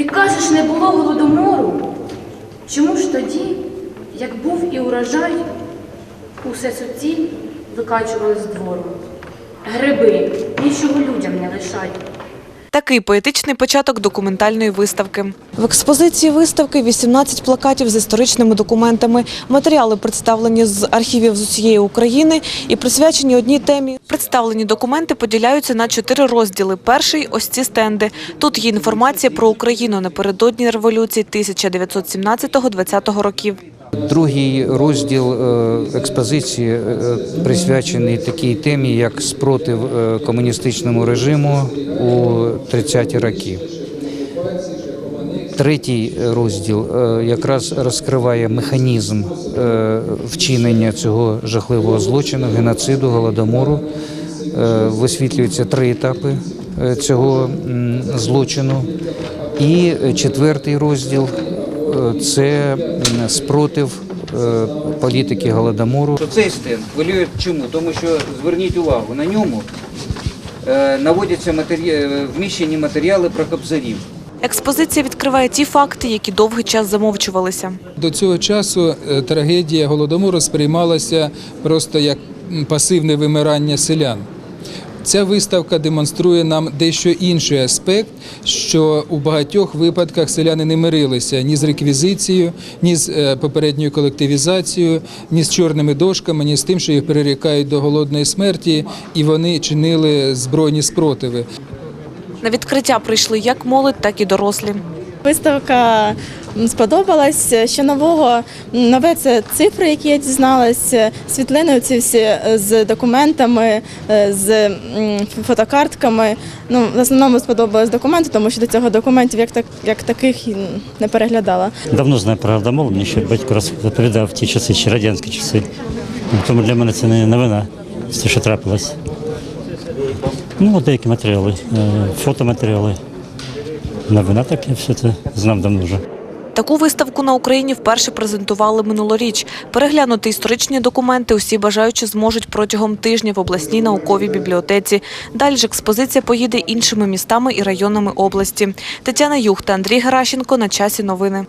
Ти кажеш, не було голодомору. Чому ж тоді, як був і урожай, усе суціль викачували з двору? Гриби, нічого людям не лишай. Такий поетичний початок документальної виставки. В експозиції виставки 18 плакатів з історичними документами. Матеріали представлені з архівів з усієї України і присвячені одній темі. Представлені документи поділяються на чотири розділи. Перший – ось ці стенди. Тут є інформація про Україну напередодні революції 1919-20 років. Другий розділ е, експозиції е, присвячений такій темі, як спротив е, комуністичному режиму у 30-ті роки. Третій розділ якраз розкриває механізм вчинення цього жахливого злочину, геноциду, голодомору. Висвітлюються три етапи цього злочину. І четвертий розділ це спротив е, політики голодомору. Цей стенд хвилює чому? Тому що зверніть увагу на ньому е, наводяться вміщені матеріали про кобзарів. Експозиція відкриває ті факти, які довгий час замовчувалися. До цього часу е, трагедія голодомору сприймалася просто як пасивне вимирання селян. Ця виставка демонструє нам дещо інший аспект, що у багатьох випадках селяни не мирилися ні з реквізицією, ні з е, попередньою колективізацією, ні з чорними дошками, ні з тим, що їх перерікають до голодної смерті, і вони чинили збройні спротиви. На відкриття прийшли як молодь, так і дорослі. Виставка сподобалась. Що нового нове це цифри, які я дізналась, світлини ці всі е, з документами, е, з фотокартками. Ну, в основному сподобались документи, тому що до цього документів як так як таких не переглядала. Давно знаю про Гардамол, мені ще батько розповідав в ті часи, ще радянські часи. Тому для мене це не новина, це що трапилось. Ну, деякі матеріали, е, фотоматеріали. Новина таке, все це знав давно вже. Таку виставку на Україні вперше презентували минулоріч. Переглянути історичні документи усі бажаючі зможуть протягом тижня в обласній науковій бібліотеці. Далі ж експозиція поїде іншими містами і районами області. Тетяна Юхта, Андрій Геращенко. На часі новини.